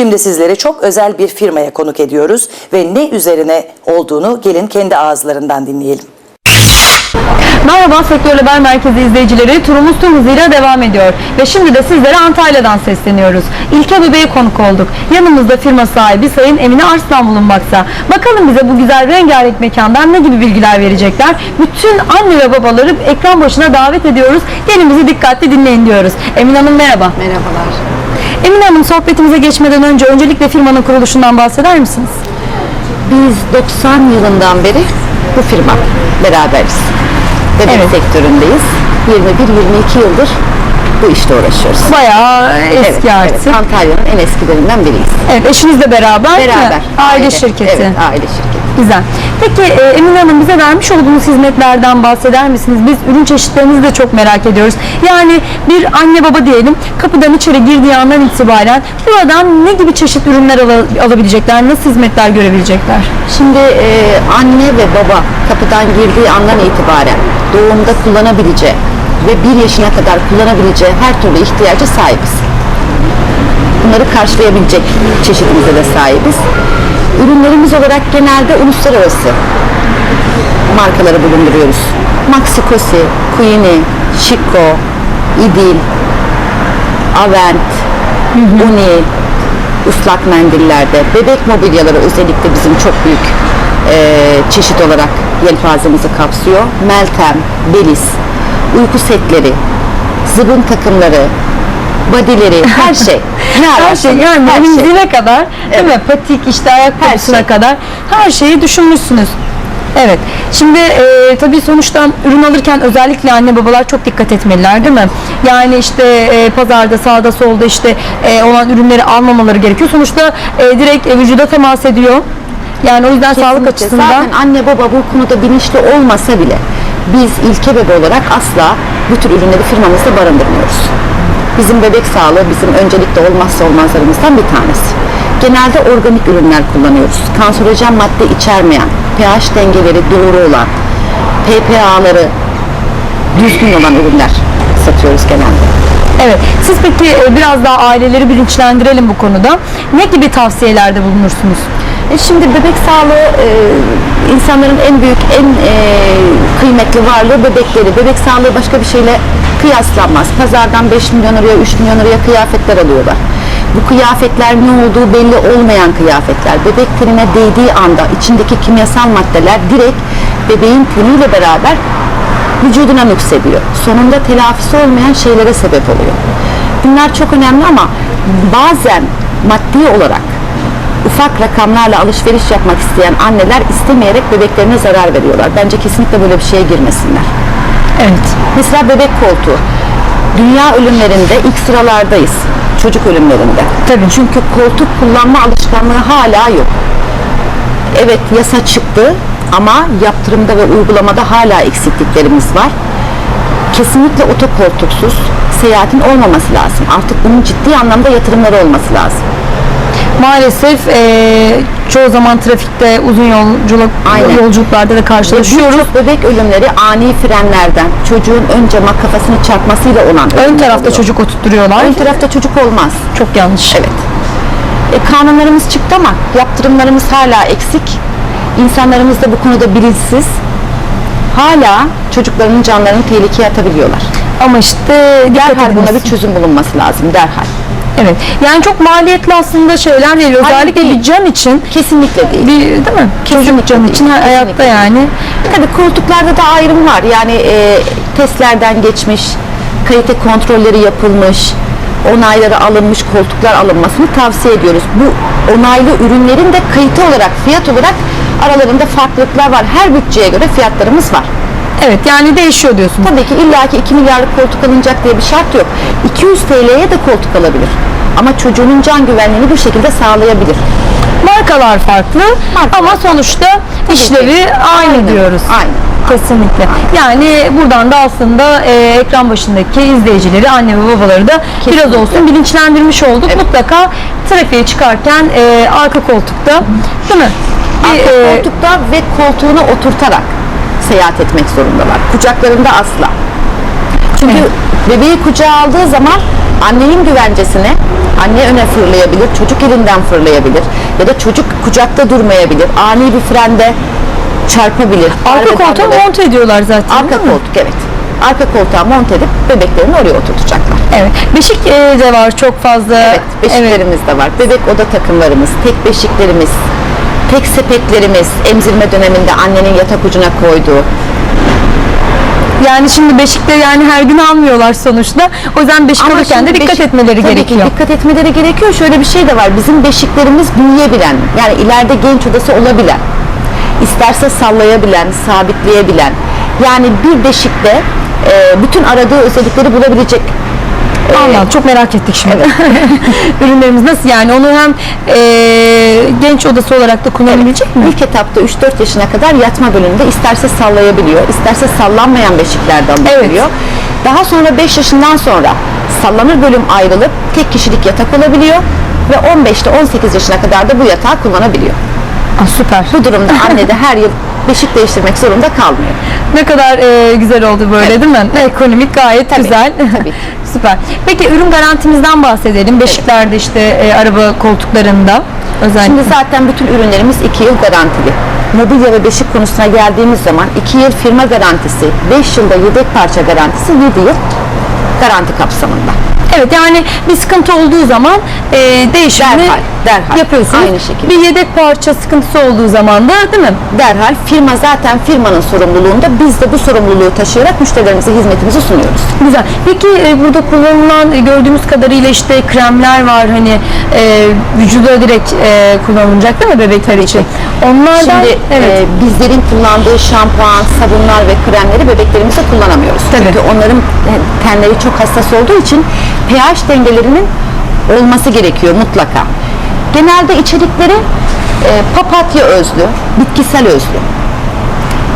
Şimdi sizleri çok özel bir firmaya konuk ediyoruz ve ne üzerine olduğunu gelin kendi ağızlarından dinleyelim. Merhaba Sektör Haber Merkezi izleyicileri. Turumuz tüm hızıyla devam ediyor. Ve şimdi de sizlere Antalya'dan sesleniyoruz. İlke Bebeğe konuk olduk. Yanımızda firma sahibi Sayın Emine Arslan bulunmakta. Bakalım bize bu güzel rengarenk mekandan ne gibi bilgiler verecekler. Bütün anne ve babaları ekran başına davet ediyoruz. Gelin bizi dikkatli dinleyin diyoruz. Emine Hanım merhaba. Merhabalar. Emine Hanım sohbetimize geçmeden önce öncelikle firmanın kuruluşundan bahseder misiniz? Biz 90 yılından beri bu firma beraberiz. Bebek Evet. sektöründeyiz. 21-22 yıldır bu işte uğraşıyoruz. Bayağı eski evet, artık. Evet, Antalya'nın en eskilerinden biriyiz. Evet, eşinizle beraber, mi? Beraber. Aile, şirketi. Evet, aile şirketi. Güzel. Peki e, Emine Hanım bize vermiş olduğunuz hizmetlerden bahseder misiniz? Biz ürün çeşitlerinizi de çok merak ediyoruz. Yani bir anne baba diyelim kapıdan içeri girdiği andan itibaren buradan ne gibi çeşit ürünler ala- alabilecekler, nasıl hizmetler görebilecekler? Şimdi e, anne ve baba kapıdan girdiği andan itibaren doğumda kullanabileceği ve bir yaşına kadar kullanabileceği her türlü ihtiyaca sahibiz. Bunları karşılayabilecek çeşitimize de sahibiz. Ürünlerimiz olarak genelde uluslararası markaları bulunduruyoruz. Maxi Cosi, Queenie, Chico, Idil, Avent, Uni, ıslak mendillerde, bebek mobilyaları özellikle bizim çok büyük eee, çeşit olarak yelpazemizi kapsıyor. Meltem, Belis, uyku setleri, zıbın takımları, bodyleri, her şey. Ne Her şey yani her şey. emzire kadar değil mi? Patik işte ayakkabısına şey. kadar her şeyi düşünmüşsünüz. Evet. Şimdi e, tabii sonuçta ürün alırken özellikle anne babalar çok dikkat etmeliler değil mi? Yani işte e, pazarda sağda solda işte e, olan ürünleri almamaları gerekiyor. Sonuçta e, direkt e, vücuda temas ediyor. Yani o yüzden sağlık Kesinlikle. açısından Zaten anne baba bu konuda bilinçli olmasa bile biz ilke bebe olarak asla bu tür ürünleri firmamızda barındırmıyoruz. Bizim bebek sağlığı bizim öncelikle olmazsa olmazlarımızdan bir tanesi. Genelde organik ürünler kullanıyoruz. Kanserojen madde içermeyen, pH dengeleri doğru olan, PPA'ları düzgün olan ürünler satıyoruz genelde. Evet. Siz peki e, biraz daha aileleri bilinçlendirelim bu konuda. Ne gibi tavsiyelerde bulunursunuz? E şimdi bebek sağlığı e, insanların en büyük, en kıymetli varlığı bebekleri. Bebek sağlığı başka bir şeyle kıyaslanmaz. Pazardan 5 milyon liraya, 3 milyon liraya kıyafetler alıyorlar. Bu kıyafetler ne olduğu belli olmayan kıyafetler. Bebek tenine değdiği anda içindeki kimyasal maddeler direkt bebeğin teniyle beraber vücuduna nüksediyor. Sonunda telafisi olmayan şeylere sebep oluyor. Bunlar çok önemli ama bazen maddi olarak ufak rakamlarla alışveriş yapmak isteyen anneler istemeyerek bebeklerine zarar veriyorlar. Bence kesinlikle böyle bir şeye girmesinler. Evet. Mesela bebek koltuğu. Dünya ölümlerinde ilk sıralardayız. Çocuk ölümlerinde. Tabii. Çünkü koltuk kullanma alışkanlığı hala yok. Evet yasa çıktı ama yaptırımda ve uygulamada hala eksikliklerimiz var. Kesinlikle otokoltuksuz seyahatin olmaması lazım. Artık bunun ciddi anlamda yatırımları olması lazım. Maalesef eee, çoğu zaman trafikte uzun yolculuk Aynen. yolculuklarda da karşılaşıyoruz. Birçok bebek ölümleri ani frenlerden, çocuğun ön cama kafasını çarpmasıyla olan Ön tarafta oluyor. çocuk oturtturuyorlar. Ön tarafta çocuk olmaz. Çok yanlış. Evet. E, kanunlarımız çıktı ama yaptırımlarımız hala eksik. İnsanlarımız da bu konuda bilinçsiz. Hala çocuklarının canlarını tehlikeye atabiliyorlar. Ama işte Derhal buna bir çözüm bulunması lazım derhal. Evet. Yani çok maliyetli aslında şeyler. Hayır, Özellikle değil. bir can için Kesinlikle değil. bir değil mi? Çocuk Kesinlikle can değil, için kesinlikle hayatta değil. yani. Tabii koltuklarda da ayrım var. Yani e, testlerden geçmiş, kalite kontrolleri yapılmış, onayları alınmış koltuklar alınmasını tavsiye ediyoruz. Bu onaylı ürünlerin de kalite olarak, fiyat olarak aralarında farklılıklar var. Her bütçeye göre fiyatlarımız var. Evet yani değişiyor diyorsunuz. Tabii ki illaki 2 milyarlık koltuk alınacak diye bir şart yok. 200 TL'ye de koltuk alabilir. Ama çocuğunun can güvenliğini bu şekilde sağlayabilir. Markalar farklı ama sonuçta işlevi aynı Aynen, diyoruz. aynen. Kesinlikle. Yani buradan da aslında e, ekran başındaki izleyicileri, anne ve babaları da biraz Kesinlikle. olsun bilinçlendirmiş olduk. Mutlaka trafiğe çıkarken e, arka koltukta değil mi? Arka e, koltukta ve koltuğuna oturtarak seyahat etmek zorundalar. Kucaklarında asla. Çünkü Evet. bebeği kucağa aldığı zaman Annenin güvencesine anne öne fırlayabilir, çocuk elinden fırlayabilir ya da çocuk kucakta durmayabilir, ani bir frende çarpabilir. Arka koltuğa monte ediyorlar zaten. Arka koltuk evet. Arka koltuğa monte edip bebeklerini oraya oturtacaklar. Evet. Beşik e, de var çok fazla. Evet, beşiklerimiz de var. Bebek oda takımlarımız, tek beşiklerimiz, tek sepetlerimiz, emzirme döneminde annenin yatak ucuna koyduğu. Yani şimdi beşikte yani her gün almıyorlar sonuçta. O yüzden beşik Ama alırken de dikkat beşik- etmeleri tabii gerekiyor. Ki dikkat etmeleri gerekiyor. Şöyle bir şey de var. Bizim beşiklerimiz büyüyebilen, yani ileride genç odası olabilen, isterse sallayabilen, sabitleyebilen. Yani bir beşikte e, bütün aradığı özellikleri bulabilecek Anladım. Çok merak ettik şimdi. Ürünlerimiz nasıl yani? Onu hem e, genç odası olarak da kullanabilecek mi? İlk etapta 3-4 yaşına kadar yatma bölümünde isterse sallayabiliyor, isterse sallanmayan beşiklerde alınabiliyor. Daha sonra 5 yaşından sonra sallanır bölüm ayrılıp tek kişilik yatak olabiliyor ve 15'te 18 yaşına kadar da bu yatağı kullanabiliyor. Aa, süper. Bu durumda anne de her yıl beşik değiştirmek zorunda kalmıyor. Ne kadar e, güzel oldu böyle değil mi? Ekonomik gayet Tabii, güzel. tabii. Süper. Peki ürün garantimizden bahsedelim. Beşiklerde işte e, araba koltuklarında özellikle. Şimdi zaten bütün ürünlerimiz 2 yıl garantili. Mobilya ve beşik konusuna geldiğimiz zaman 2 yıl firma garantisi, 5 yılda yedek parça garantisi, 7 yıl garanti kapsamında. Evet yani bir sıkıntı olduğu zaman e, değişimini Derhal, derhal. yapıyorsunuz. Aynı şekilde. Bir yedek parça sıkıntısı olduğu zaman da değil mi? Derhal firma zaten firmanın sorumluluğunda biz de bu sorumluluğu taşıyarak müşterilerimize hizmetimizi sunuyoruz. Güzel. Peki e, burada kullanılan e, gördüğümüz kadarıyla işte kremler var hani e, vücuda direkt e, kullanılacak değil mi bebekler için? Onlardan Şimdi evet. e, bizlerin kullandığı şampuan, sabunlar ve kremleri bebeklerimize kullanamıyoruz. Tabii. Çünkü onların e, tenleri çok hassas olduğu için pH dengelerinin olması gerekiyor mutlaka. Genelde içerikleri e, papatya özlü, bitkisel özlü.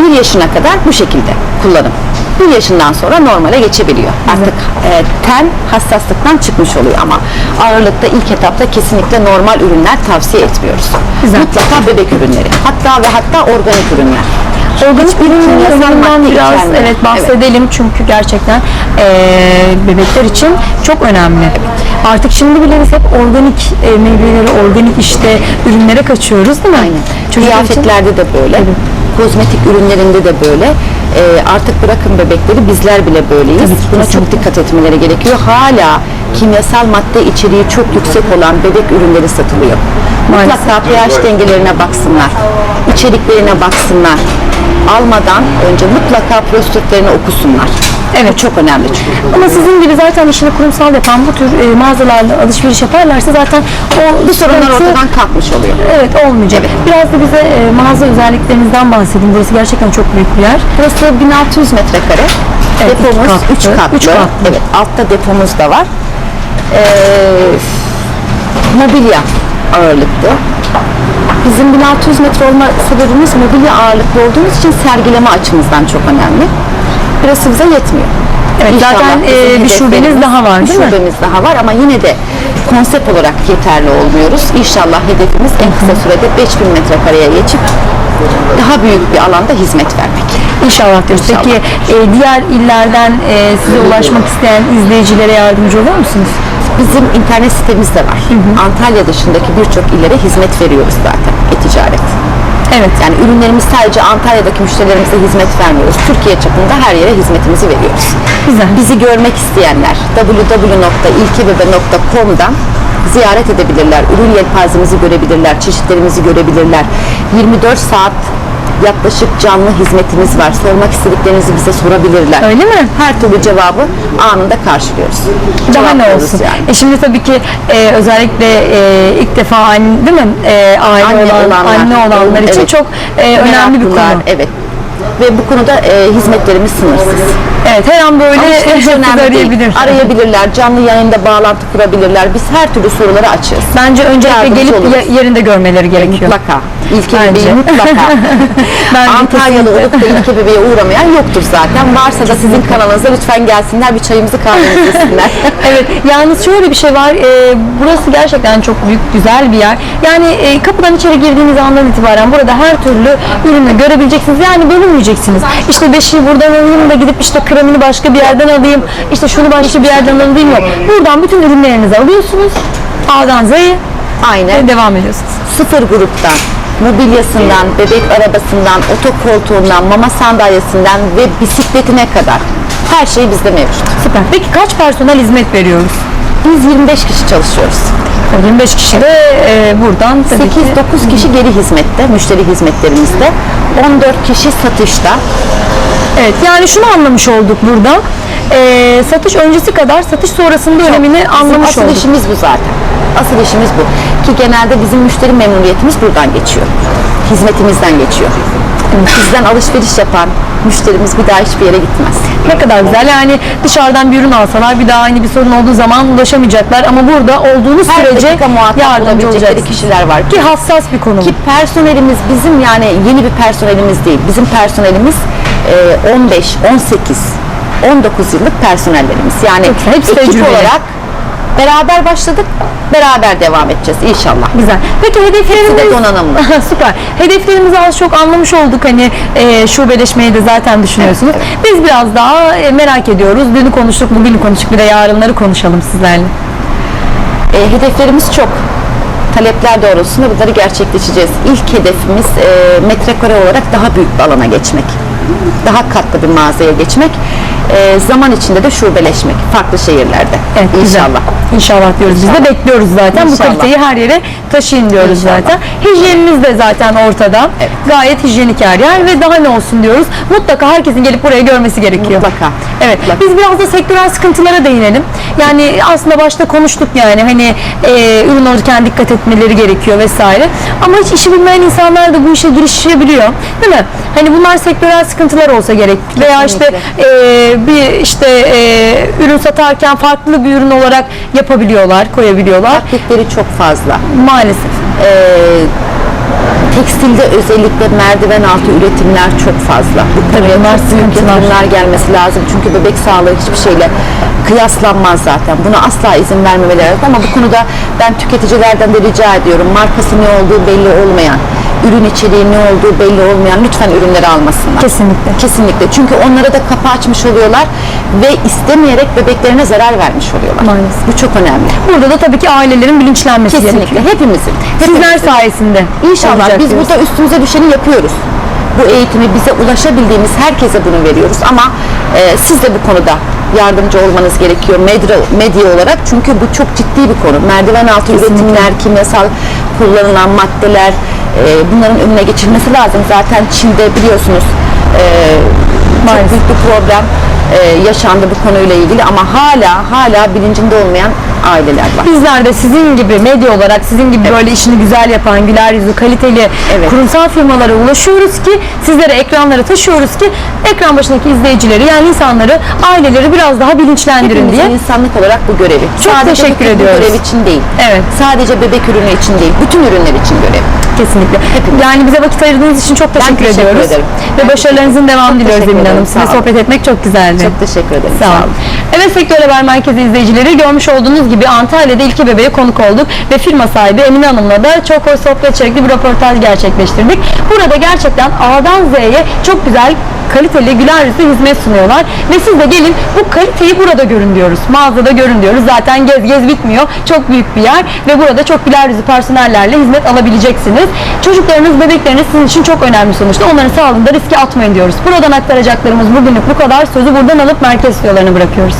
Bir yaşına kadar bu şekilde kullanım. Bir yaşından sonra normale geçebiliyor. Artık e, ten hassaslıktan çıkmış oluyor ama ağırlıkta ilk etapta kesinlikle normal ürünler tavsiye etmiyoruz. Güzel. Mutlaka bebek ürünleri. Hatta ve hatta organik ürünler. Organik ürünlerin kimyasal öneminden madde biraz evet bahsedelim çünkü gerçekten e, bebekler için çok önemli. Artık şimdi bile biz hep organik e, meyveleri, organik işte ürünlere kaçıyoruz değil mi? Aynen. Çocuklar için Kıyafetlerde de böyle. Kozmetik ürünlerinde de böyle. Ee, artık bırakın bebekleri bizler bile böyleyiz. Tabii ki, Buna çok kesinlikle. dikkat etmeleri gerekiyor. Hala kimyasal madde içeriği çok yüksek olan bebek ürünleri satılıyor. Maalesef. Mutlaka pH dengelerine baksınlar. içeriklerine baksınlar. Almadan önce mutlaka prospektlerini okusunlar. Evet. Bu çok önemli çünkü. Ama sizin gibi zaten işini kurumsal yapan bu tür e, mağazalarla alışveriş yaparlarsa zaten o Bu sorunlar sıkıntı- ortadan kalkmış oluyor. Evet olmayacak. Biraz da bize e, mağaza özelliklerinizden bahsedin. Burası gerçekten çok büyük bir yer. Burası 1600 metrekare. Evet, Depomuz katlı. 3 katlı. Üç katlı. Evet, altta depomuz da var. Ee, mobilya ağırlıklı. Bizim 1600 metre olma sebebimiz mobilya ağırlıklı olduğumuz için sergileme açımızdan çok önemli. Burası bize yetmiyor. Evet, zaten, bizim e, bir şubeniz daha var, değil mi? şubemiz daha var ama yine de konsept olarak yeterli olmuyoruz. İnşallah hedefimiz en kısa sürede 5000 metrekareye geçip daha büyük bir alanda hizmet vermek. İnşallah diyoruz. İnşallah. Peki e, diğer illerden e, size ulaşmak isteyen izleyicilere yardımcı olur musunuz? Bizim internet sitemiz de var. Antalya dışındaki birçok illere hizmet veriyoruz zaten e-ticaret. Evet. Yani ürünlerimiz sadece Antalya'daki müşterilerimize hizmet vermiyoruz. Türkiye çapında her yere hizmetimizi veriyoruz. Güzel. Bizi görmek isteyenler www.ilkebebe.com'dan ziyaret edebilirler. Ürün yelpazemizi görebilirler, çeşitlerimizi görebilirler. 24 saat yaklaşık canlı hizmetimiz var. Sormak istediklerinizi bize sorabilirler. Öyle mi? Her türlü cevabı anında karşılıyoruz. Daha ne olsun? Yani. E şimdi tabii ki e, özellikle e, ilk defa anne, değil mi? E, aile Anne olan, olanlar, anne olanlar için evet. çok e, önemli bir konu. Evet. Ve bu konuda e, hizmetlerimiz sınırsız. Evet her an böyle önemli değil. arayabilir. Arayabilirler, canlı yayında bağlantı kurabilirler. Biz her türlü soruları açığız. Bence öncelikle gelip oluruz. ye- yerinde görmeleri gerekiyor. Mutlaka. İlke Bence. bebeği mutlaka. Bence Antalyalı olup da ilke bebeğe uğramayan yoktur zaten. Varsa da sizin kanalınıza lütfen gelsinler bir çayımızı kahvemizi içsinler. Evet, yalnız şöyle bir şey var. e, burası gerçekten çok büyük, güzel bir yer. Yani e, kapıdan içeri girdiğiniz andan itibaren burada her türlü ürünü görebileceksiniz. Yani benim düşünmeyeceksiniz. İşte beşiği buradan alayım da gidip işte kremini başka bir yerden alayım. işte şunu başka bir yerden alayım yok. Buradan bütün ürünlerinizi alıyorsunuz. A'dan Z'ye Aynen. ve devam ediyorsunuz. sıfır gruptan, mobilyasından, bebek arabasından, otokoltuğundan, mama sandalyesinden ve bisikletine kadar her şey bizde mevcut. Süper. Peki kaç personel hizmet veriyoruz? Biz 25 kişi çalışıyoruz. 25 kişi de e, buradan tabii ki 8-9 kişi geri hizmette, müşteri hizmetlerimizde. 14 kişi satışta. Evet yani şunu anlamış olduk burada. Ee, satış öncesi kadar satış sonrasında önemini Bizim anlamış asıl olduk. işimiz bu zaten. Asıl işimiz bu. Ki genelde bizim müşteri memnuniyetimiz buradan geçiyor. Hizmetimizden geçiyor. Bizden alışveriş yapan müşterimiz bir daha hiçbir yere gitmez. Ne kadar güzel yani dışarıdan bir ürün alsalar bir daha aynı bir sorun olduğu zaman ulaşamayacaklar ama burada olduğunuz Her sürece dakika muhatap yardımcı olabilecekleri olacaksınız. kişiler var. Ki hassas bir konu. Ki personelimiz bizim yani yeni bir personelimiz değil. Bizim personelimiz e, 15, 18, 19 yıllık personellerimiz. Yani hepsi ekip tecrübeli. olarak beraber başladık, beraber devam edeceğiz inşallah. Güzel. Peki hedeflerimiz... Hepsi de donanımlı. Süper. Hedeflerimizi az çok anlamış olduk. Hani e, şubeleşmeyi de zaten düşünüyorsunuz. Biz biraz daha e, merak ediyoruz. Dünü konuştuk, bugünü konuştuk. Bir de yarınları konuşalım sizlerle. E, hedeflerimiz çok. Talepler doğrultusunda bunları gerçekleşeceğiz. İlk hedefimiz e, metrekare olarak daha büyük bir alana geçmek. Daha katlı bir mağazaya geçmek. E, zaman içinde de şubeleşmek farklı şehirlerde. Evet, güzel. İnşallah. İnşallah diyoruz. Biz de bekliyoruz zaten. Bu İnşallah. kaliteyi her yere taşıyın diyoruz İnşallah. zaten. Hijyeniniz de zaten ortada. Evet. Gayet hijyenik her yer ve daha ne olsun diyoruz. Mutlaka herkesin gelip buraya görmesi gerekiyor. Mutlaka. Evet. Mutlaka. Biz biraz da sektörel sıkıntılara değinelim. Yani aslında başta konuştuk yani hani e, ürün alırken dikkat etmeleri gerekiyor vesaire. Ama hiç işi bilmeyen insanlar da bu işe girişebiliyor. Değil mi? Hani bunlar sektörel sıkıntılar olsa gerek. Veya işte e, bir işte e, ürün satarken farklı bir ürün olarak yapabiliyorlar, koyabiliyorlar. Taklitleri çok fazla. Maalesef. Ee, tekstilde özellikle merdiven altı üretimler çok fazla. Sıkıntılar. yatırımlar gelmesi lazım. Çünkü bebek sağlığı hiçbir şeyle kıyaslanmaz zaten. Buna asla izin vermemeleri lazım. Ama bu konuda ben tüketicilerden de rica ediyorum. Markası ne olduğu belli olmayan, ürün içeriği ne olduğu belli olmayan lütfen ürünleri almasınlar. Kesinlikle. Kesinlikle. Çünkü onlara da kapı açmış oluyorlar ve istemeyerek bebeklerine zarar vermiş oluyorlar. Maalesef. Bu çok önemli. Burada da tabii ki ailelerin bilinçlenmesi Kesinlikle. gerekiyor. Hepimizin. Sizler hepimizin. sayesinde. İnşallah olacak biz diyoruz. burada üstümüze düşeni yapıyoruz. Bu eğitimi bize ulaşabildiğimiz herkese bunu veriyoruz ama e, siz de bu konuda yardımcı olmanız gerekiyor medya, medya olarak çünkü bu çok ciddi bir konu. Merdiven altı üretimler, kimyasal kullanılan maddeler e, bunların önüne geçilmesi lazım. Zaten Çin'de biliyorsunuz e, çok büyük bir problem e, yaşandı bu konuyla ilgili ama hala hala bilincinde olmayan aileler var. Bizler de sizin gibi medya olarak sizin gibi böyle işini güzel yapan, güler yüzlü, kaliteli Evet. kurumsal firmalara ulaşıyoruz ki sizlere ekranlara taşıyoruz ki ekran başındaki izleyicileri yani insanları, aileleri biraz daha bilinçlendirin diye. Hepimizin insanlık olarak bu görevi. Çok Sadece teşekkür bu- bu ediyoruz. görev için değil. Evet. Sadece bebek ürünü için değil. Bütün ürünler için görev. Kesinlikle. Yani bize vakit ayırdığınız için çok teşekkür, teşekkür ediyoruz. ederim. Ve Ben başarılarınızın çok diliyoruz Emine Hanım. Sizinle sohbet etmek çok güzeldi. Çok teşekkür ederim. Sağ olun. Evet Sektör Haber Merkezi izleyicileri görmüş olduğunuz gibi Antalya'da ilke bebeğe konuk olduk ve firma sahibi Emine Hanım'la da çok hoş sohbet içerikli bir röportaj gerçekleştirdik. Burada gerçekten A'dan Z'ye çok güzel kaliteli güler hizmet sunuyorlar ve siz de gelin bu kaliteyi burada görün diyoruz. Mağazada görün diyoruz. Zaten gez gez bitmiyor. Çok büyük bir yer ve burada çok güler personellerle hizmet alabileceksiniz. Çocuklarınız, bebekleriniz sizin için çok önemli sonuçta. Onların sağlığında riske atmayın diyoruz. Buradan aktaracaklarımız bugünlük bu kadar. Sözü buradan alıp merkez stüdyolarına bırakıyoruz.